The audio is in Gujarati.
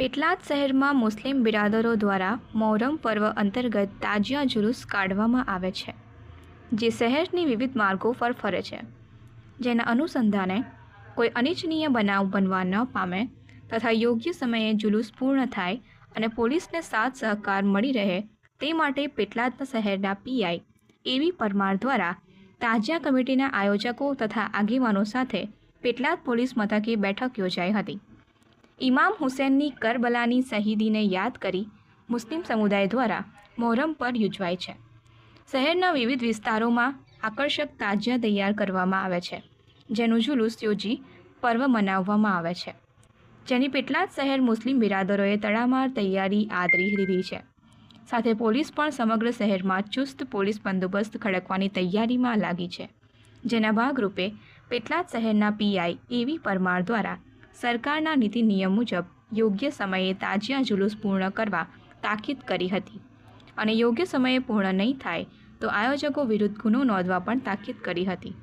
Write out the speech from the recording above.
પેટલાદ શહેરમાં મુસ્લિમ બિરાદરો દ્વારા મોહરમ પર્વ અંતર્ગત તાજિયા જુલુસ કાઢવામાં આવે છે, જે શહેરની વિવિધ માર્ગો પર ફરે છે. જેના અનુસંધાને કોઈ અનિચ્છનીય બનાવ બનવા ન પામે તથા યોગ્ય સમયે જુલુસ પૂર્ણ થાય અને પોલીસને સાથ સહકાર મળી રહે તે માટે પેટલાદ શહેરના પીઆઈ એવી પરમાર દ્વારા તાજિયા કમિટીના આયોજકો તથા આગેવાનો સાથે પેટલાદ પોલીસ મથકે બેઠક યોજાઈ હતી. ઇમામ હુસેનની કરબલાની શહીદીને યાદ કરી મુસ્લિમ સમુદાય દ્વારા મોહરમ પર યોજવાય છે. શહેરના વિવિધ વિસ્તારોમાં આકર્ષક તાજિયા તૈયાર કરવામાં આવે છે, જેનું જુલુસ યોજી પર્વ મનાવવામાં આવે છે. જેની પેટલાદ શહેર મુસ્લિમ બિરાદરોએ તડામાર તૈયારી આદરી લીધી છે. સાથે પોલીસ પણ સમગ્ર શહેરમાં ચુસ્ત પોલીસ બંદોબસ્ત ખડકવાની તૈયારીમાં લાગી છે. જેના ભાગરૂપે પેટલાદ શહેરના પીઆઈ એવી પરમાર દ્વારા સરકારના નીતિ નિયમ મુજબ યોગ્ય સમયે તાજિયા જુલુસ પૂર્ણ કરવા તાકીદ કરી હતી. અને યોગ્ય સમયે પૂર્ણ નહીં થાય તો આયોજકો વિરુદ્ધ ગુનો નોંધવા પણ તાકીદ કરી હતી.